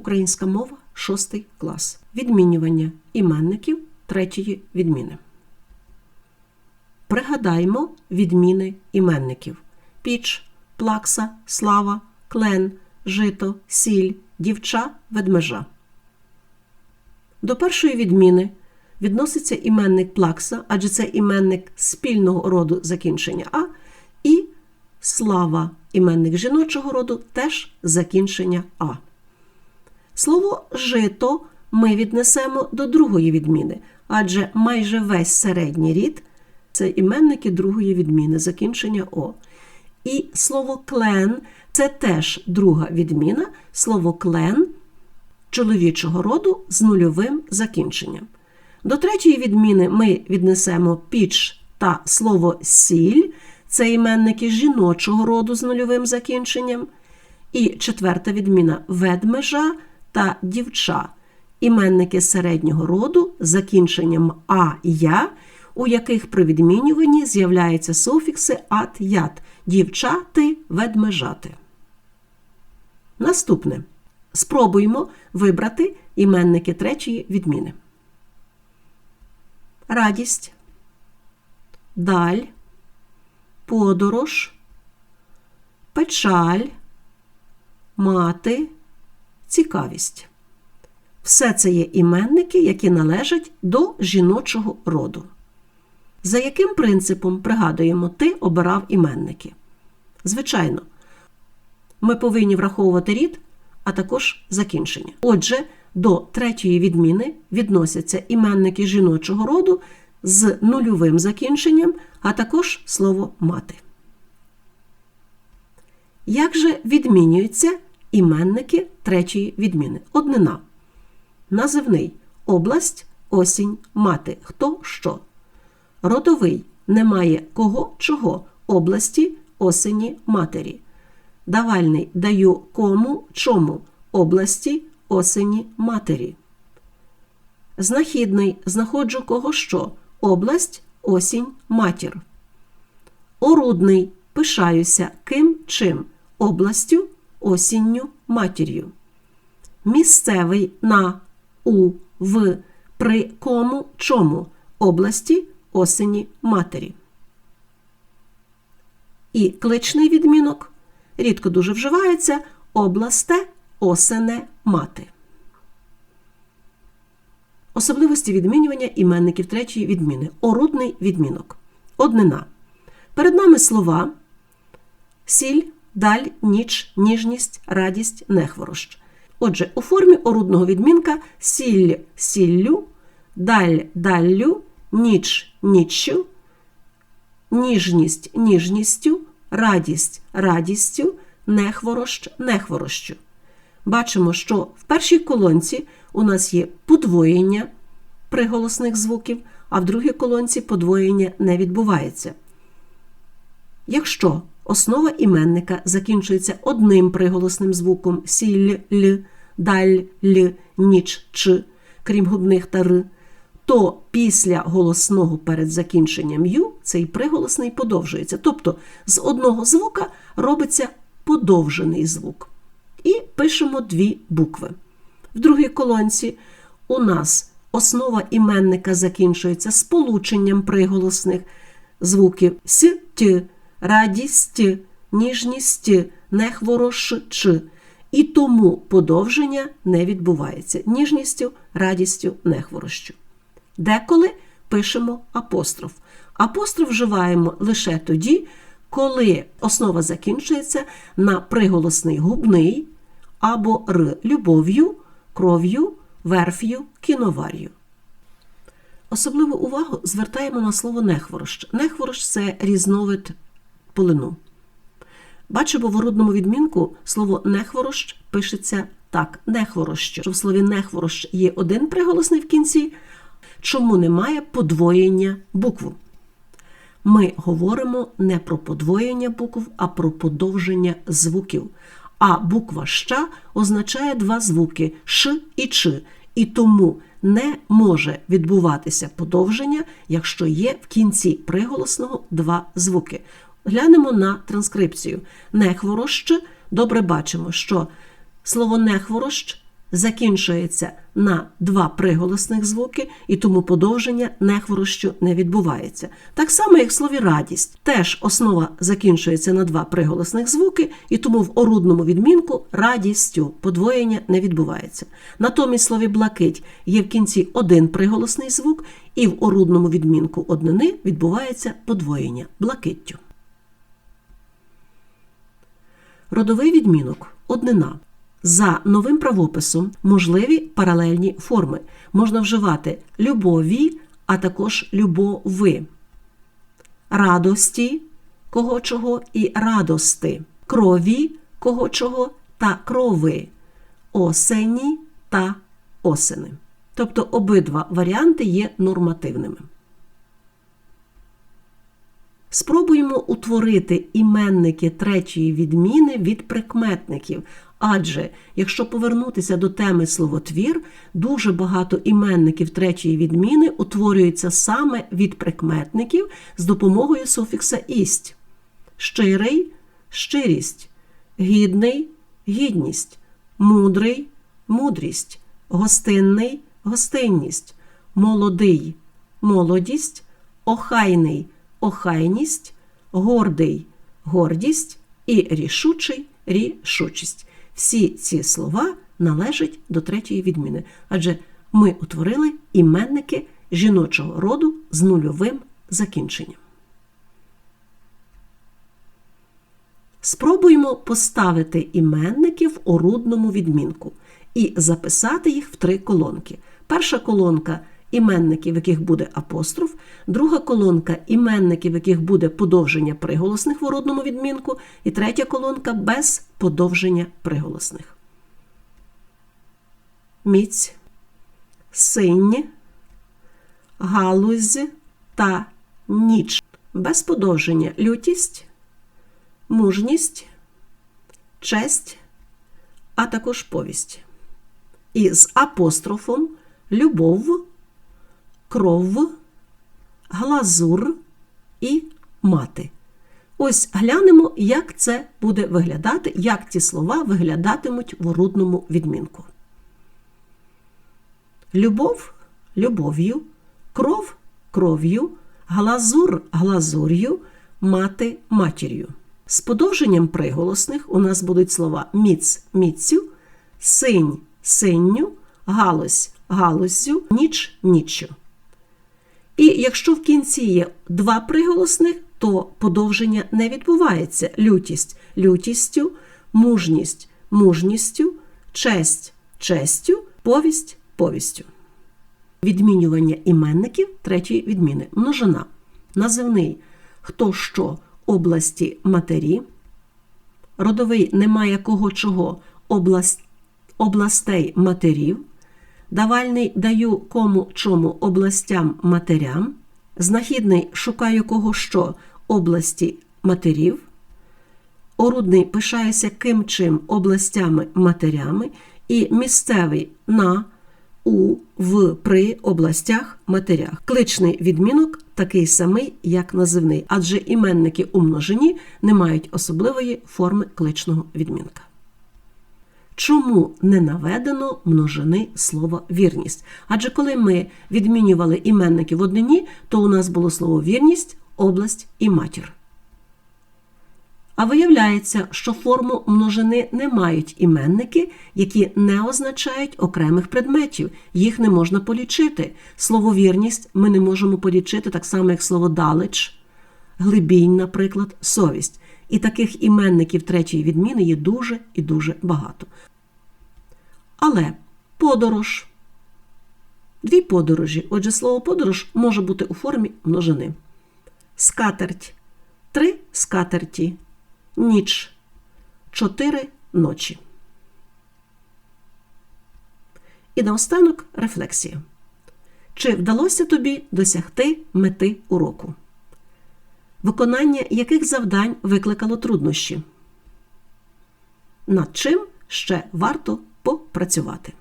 Українська мова, 6 клас. Відмінювання іменників третьої відміни. Пригадаймо відміни іменників: піч, плакса, слава, клен, жито, сіль, дівча, ведмежа. До першої відміни відноситься іменник плакса, адже це іменник спільного роду закінчення А, і слава іменник жіночого роду теж закінчення А. Слово жито ми віднесемо до другої відміни, адже майже весь середній рід це іменники другої відміни, закінчення О. І слово клен це теж друга відміна, слово клен чоловічого роду з нульовим закінченням. До третьої відміни ми віднесемо піч та слово сіль це іменники жіночого роду з нульовим закінченням. І четверта відміна ведмежа та дівча іменники середнього роду з закінченням а я, у яких при відмінюванні з'являються суфікси ат ят дівчати, ведмежати. Наступне. Спробуємо вибрати іменники третьої відміни. Радість, даль, подорож, печаль, мати, цікавість. Все це є іменники, які належать до жіночого роду. За яким принципом, пригадуємо, ти обирав іменники? Звичайно, ми повинні враховувати рід, а також закінчення. Отже, до третьої відміни відносяться іменники жіночого роду з нульовим закінченням, а також слово мати. Як же відмінюються іменники третьої відміни? Однина. Називний. Область, осінь, мати. Хто? Що. Родовий. Немає кого чого. Області, осені, матері. Давальний. Даю кому чому. Області, осені, матері. Знахідний. Знаходжу кого що. Область, осінь, матір. Орудний. Пишаюся ким чим. Областю, осінню, матір'ю. Місцевий на у в при кому чому області, осені, матері. І кличний відмінок рідко дуже вживається областе, осене, мати. Особливості відмінювання іменників третьої відміни. Орудний відмінок. Однина. Перед нами слова сіль, даль, ніч, ніжність, радість, нехворощ. Отже, у формі орудного відмінка сіль сіллю, даль даллю, ніч ніччю, ніжність ніжністю, радість радістю, нехворощ нехворощу. Бачимо, що в першій колонці у нас є подвоєння приголосних звуків, а в другій колонці подвоєння не відбувається. Якщо основа іменника закінчується одним приголосним звуком сіль, л, даль, л, ніч, ч, крім губних та р, то після голосного перед закінченням ю цей приголосний подовжується. Тобто з одного звука робиться подовжений звук. І пишемо дві букви. В другій колонці у нас основа іменника закінчується сполученням приголосних звуків с, т, радість, ніжність, ч. І тому подовження не відбувається ніжністю, радістю, нехворощу. Деколи пишемо апостроф. Апостроф вживаємо лише тоді, коли основа закінчується на приголосний губний або р любов'ю, кров'ю, верф'ю, кіновар'ю. Особливу увагу звертаємо на слово нехворощ. Нехворощ це різновид полину. Бачимо в орудному відмінку слово нехворощ пишеться так: нехворощ. В слові нехворощ є один приголосний в кінці, чому немає подвоєння букву. Ми говоримо не про подвоєння букв, а про подовження звуків. А буква ща означає два звуки ш і ч, і тому не може відбуватися подовження, якщо є в кінці приголосного два звуки. Глянемо на транскрипцію. Нехворощ. Добре бачимо, що слово нехворощ закінчується на два приголосних звуки, і тому подовження нехворощу не відбувається. Так само, як в слові радість. Теж основа закінчується на два приголосних звуки, і тому в орудному відмінку радістю подвоєння не відбувається. Натомість в слові блакить є в кінці один приголосний звук, і в орудному відмінку однини відбувається подвоєння блакиттю. Родовий відмінок однина. За новим правописом можливі паралельні форми. Можна вживати любові, а також любови, радості кого чого і радости, крові кого чого та крови, осені та осени. Тобто обидва варіанти є нормативними. Спробуємо утворити іменники третьої відміни від прикметників. Адже, якщо повернутися до теми словотвір, дуже багато іменників третьої відміни утворюються саме від прикметників з допомогою суфікса ість. Щирий щирість, гідний гідність, мудрий мудрість, гостинний гостинність, молодий молодість, охайний охайність, гордий гордість і рішучий рішучість. Всі ці слова належать до третьої відміни, адже ми утворили іменники жіночого роду з нульовим закінченням. Спробуємо поставити іменники в орудному відмінку і записати їх в три колонки. Перша колонка іменники, в яких буде апостроф, друга колонка іменники, в яких буде подовження приголосних в орудному відмінку, і третя колонка без подовження приголосних. Міць, синь, галузь та ніч. Без подовження лютість, мужність, честь, а також повість. І з апострофом любов кров, глазур і мати. Ось глянемо, як це буде виглядати, як ці слова виглядатимуть в орудному відмінку. Любов любов'ю, кров кров'ю, глазур глазур'ю, мати матір'ю. З подовженням приголосних у нас будуть слова міц міцю, синь синню, галузь галуззю, ніч ніччю. І якщо в кінці є два приголосних, то подовження не відбувається. Лютість лютістю, мужність мужністю, честь честю, повість повістю. Відмінювання іменників третьої відміни. Множина. Називний хто що області матері. Родовий немає кого чого область, областей матерів давальний даю кому чому областям матерям, знахідний шукаю кого що області матерів, орудний пишаюся ким чим областями матерями, і місцевий на у, в, при областях матерях. Кличний відмінок такий самий, як називний, адже іменники у множині не мають особливої форми кличного відмінка. Чому не наведено множини слова вірність? Адже коли ми відмінювали іменники в однині, то у нас було слово вірність, область і матір. А виявляється, що форму множини не мають іменники, які не означають окремих предметів, їх не можна полічити. Слово вірність ми не можемо полічити так само, як слово далеч, глибінь, наприклад, совість. І таких іменників третьої відміни є дуже і дуже багато. Але подорож. Дві подорожі. Отже, слово подорож може бути у формі множини. Скатерть. Три скатерті. Ніч. Чотири ночі. І наостанок рефлексія. Чи вдалося тобі досягти мети уроку? Виконання яких завдань викликало труднощі? Над чим ще варто попрацювати.